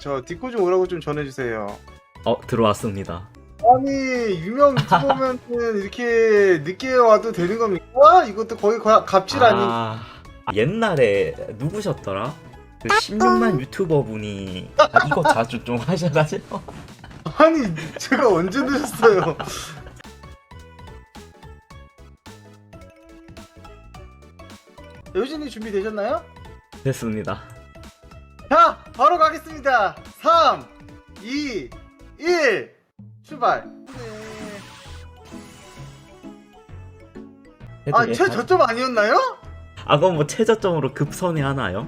저 디코 좀 오라고 좀 전해주세요. 어 들어왔습니다. 아니 유명 유튜버면 이렇게 늦게 와도 되는 겁니까? 이것도 거의 과- 갑질 아니? 아, 옛날에 누구셨더라? 그 16만 유튜버 분이 아, 이거 자주 좀 하셔가지고 아니 제가 언제 늦었어요? 여진이 준비되셨나요? 됐습니다. 자, 바로 가겠습니다. 3, 2, 1, 출발. 네. 아, 해도 최 예상- 저점 아니었나요? 아 그럼 뭐 최저점으로 급선회 하나요?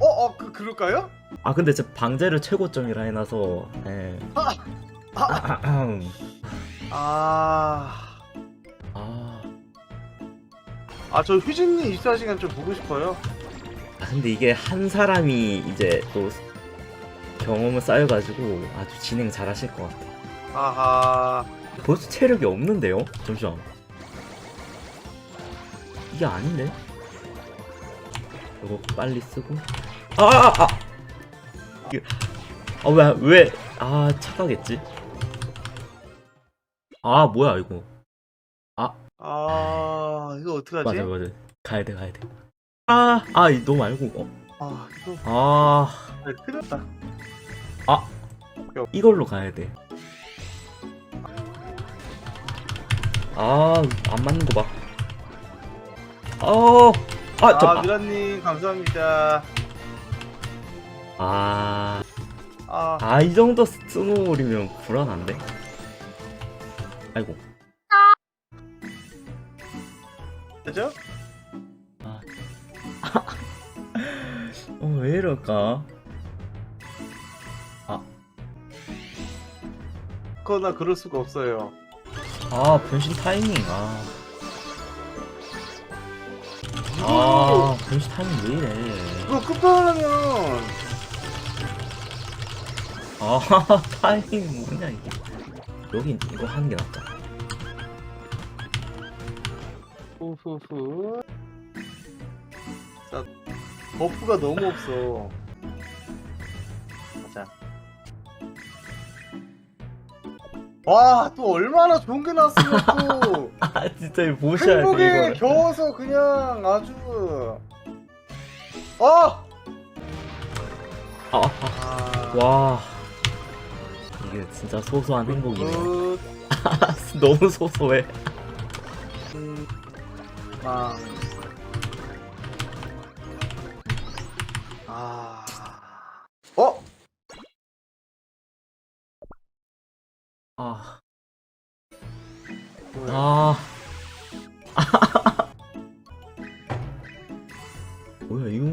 어, 어, 그 그럴까요? 아 근데 제 방제를 최고점이라 해놔서 예. 아, 아, 아흠. 아, 아, 아, 저 휴진님 입사 시간 좀 보고 싶어요. 아, 근데 이게 한 사람이 이제 또 경험을 쌓여가지고 아주 진행 잘 하실 것 같아. 아하, 벌써 체력이 없는데요? 잠시만. 이게 아닌데? 이거 빨리 쓰고. 아, 아, 아! 이게- 아, 왜, 왜, 아, 착각했지? 아, 뭐야, 이거. 아, 이거 어떡하지? 맞아, 맞아. 가야 돼, 가야 돼. 아, 아, 이- 너 말고, 어. 아, 이거 아, 네, 큰일 났다. 이걸로 가야 돼. 아, 안 맞는 거 봐. 어, 아, 저, 아, 아, 미라님 감사합니다. 아, 아, 아, 이 정도 스노우볼이면 불안한데? 아이고. 그죠? 어, 왜 이럴까? 그거나 그럴 수가 없어요. 아, 변신 타이밍, 아. 아, 변신 타이밍 왜 이래. 이거 끝판하면 아, 타이밍 뭐냐, 이게. 여긴 이거 하는 게 낫다. 후후후. 자, 버프가 너무 없어. 가자. 와, 또 얼마나 좋은 게 나왔으면 또 아, 진짜 이거 보셔야 돼, 행복에 이거. 겨워서 그냥 아주 아! 아, 아, 아, 와. 이게 진짜 소소한 행복이네. 굿. 너무 소소해. 음, 아. 아. 어? 아, 뭐야? 아. 뭐야, 이거.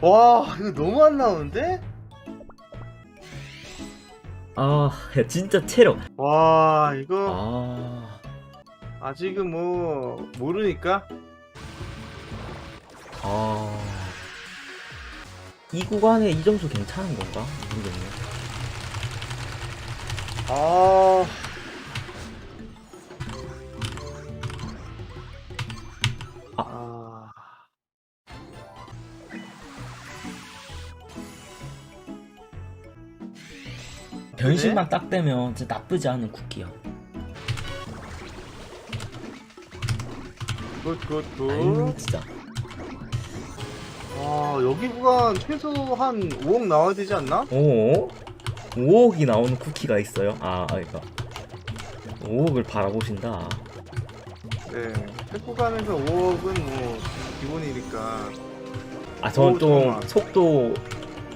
와, 이거 너무 안 나오는데? 아, 야, 진짜 체력. 와, 이거 아, 아직은 뭐 모르니까. 아. 이 구간에 이 점수 괜찮은 건가? 모르겠네. 아. 아. 변신만 딱 되면 진짜 나쁘지 않은 쿠키야. 굿, 굿, 아유, 굿. 진짜. 와, 여기 구간 최소 한 5억 나와야 되지 않나? 오? 5억이 나오는 쿠키가 있어요? 아, 그러니까 5억을 바라보신다. 네. 첫 구간에서 5억은 뭐 기본이니까. 아, 저는 오, 좀 잠깐만. 속도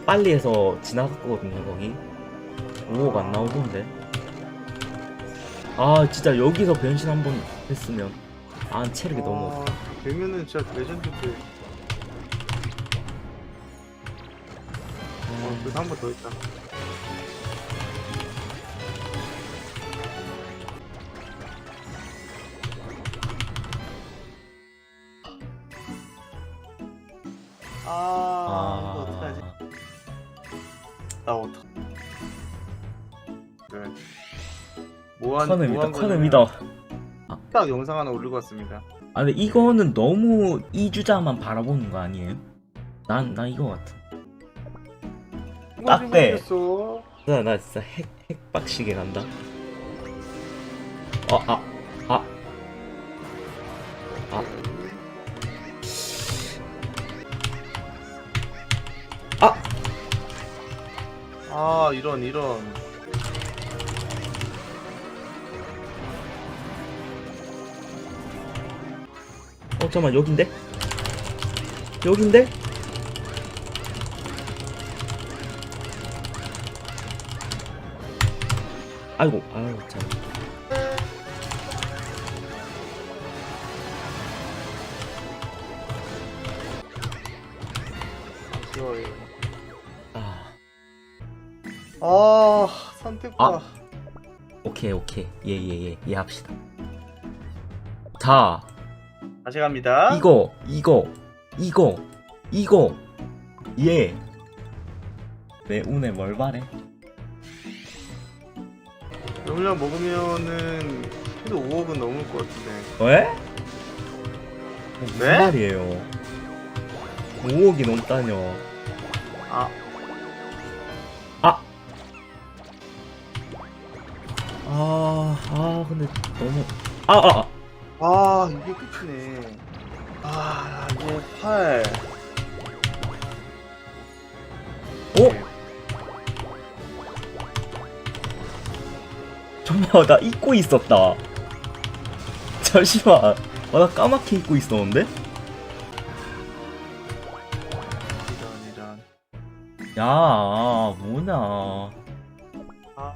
빨리 해서 지나갔거든요, 거기. 5억 안 나오던데. 아, 진짜 여기서 변신 한 번 했으면 아, 체력이 너무. 아, 되면은 진짜 레전드인데. 어, 그래도 한번 더 있다. 아, 이거 어떡하지? 나 어떡. 그래. 뭐한 커nem이다, 커nem이다. 딱 영상 하나 올리고 왔습니다. 아, 근데 이거는 너무 이 주자만 바라보는 거 아니에요? 난, 난 이거 같아. 딱대. 모르겠어. 나, 나 진짜 핵, 핵 빡시게 간다. 어, 아, 아. 아. 아! 아 이런 이런. 어, 잠깐만, 여긴데? 여긴데? 아이고, 아유, 참. 좋아요. 아, 아 선택과. 아. 오케이, 오케이. 예, 예, 예. 이해합시다. 자, 다시 갑니다. 이거, 이거, 이거, 이거, 예. 내 운에 뭘 바래? 용량 먹으면은 해도 5억은 넘을 것 같은데. 왜? 무슨 네? 말이에요? 5억이 넘다뇨. 아 아! 아, 아, 근데 너무. 아, 아, 아. 아 이게 끝이네. 아 이제 8. 어? 정말 나 잊고 있었다. 잠시만. 아, 나 까맣게 잊고 있었는데? 이런 이런. 야, 뭐냐. 아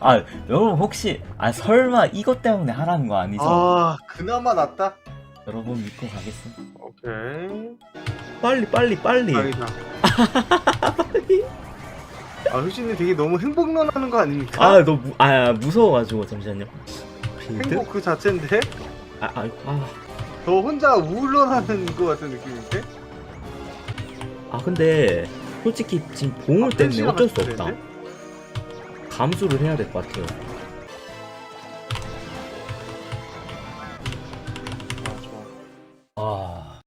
아, 여러분 혹시, 아, 설마 이것 때문에 하라는 거 아니죠? 아, 그나마 낫다. 여러분 믿고 가겠습니다. 오케이. 빨리, 빨리, 빨리. 다행이다. 아 효진이 되게 너무 행복론 하는 거 아닙니까? 아, 너, 무, 아, 무서워가지고, 잠시만요. 빌드? 행복 그 자체인데 아, 아. 저 혼자 우울론 하는 거 같은 느낌인데? 아, 근데, 솔직히 지금 보물 때문에 펜시가 어쩔 수 같은 없다. 데인데? 감수를 해야 될 것 같아요. 아 좋아. 아.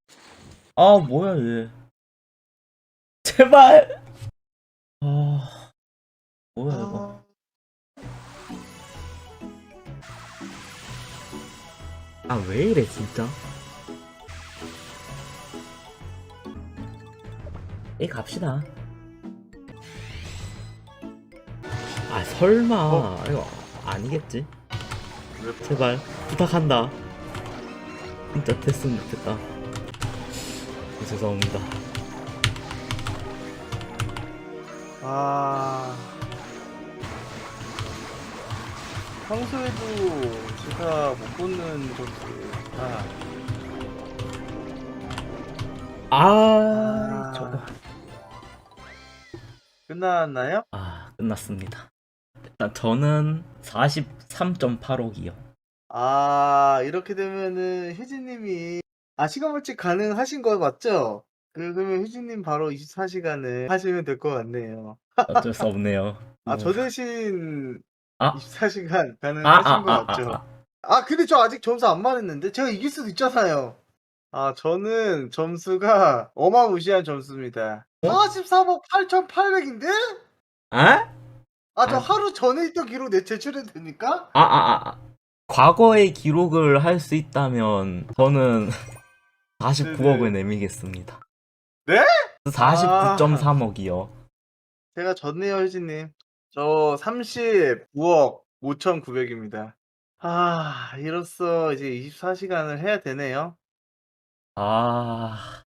아, 뭐야, 얘. 제발! 아, 아, 왜 이래, 진짜? 이 갑시다. 아, 설마. 어? 이거 아니겠지? 왜 제발. 부탁한다. 진짜 됐으면 좋겠다. 죄송합니다. 아 평소에도 제가 못 보는 점수 아 아, 저거. 끝났나요? 아, 끝났습니다. 일단 저는 43.85기요. 아 이렇게 되면은 효진님이 아 시간 벌칙 가능하신 거 맞죠? 그- 그러면 효진님 바로 24시간을 하시면 될 것 같네요. 어쩔 수 없네요. 아 뭐. 저 대신 아. 24시간 아, 가능하신 아, 거 아, 맞죠? 아, 아 근데 저 아직 점수 안 말했는데 제가 이길 수도 있잖아요. 아 저는 점수가 어마무시한 점수입니다. 어? 43억 8,800인데? 아? 아 저 아. 하루 전에 있던 기록 내 제출해도 됩니까? 아, 아, 아. 과거의 기록을 할 수 있다면 저는 49억을 네네. 내밀겠습니다. 네? 49.3억이요. 제가 졌네요 효진님. 저 39억 5,900입니다. 아 이로써 이제 24시간을 해야 되네요. 아,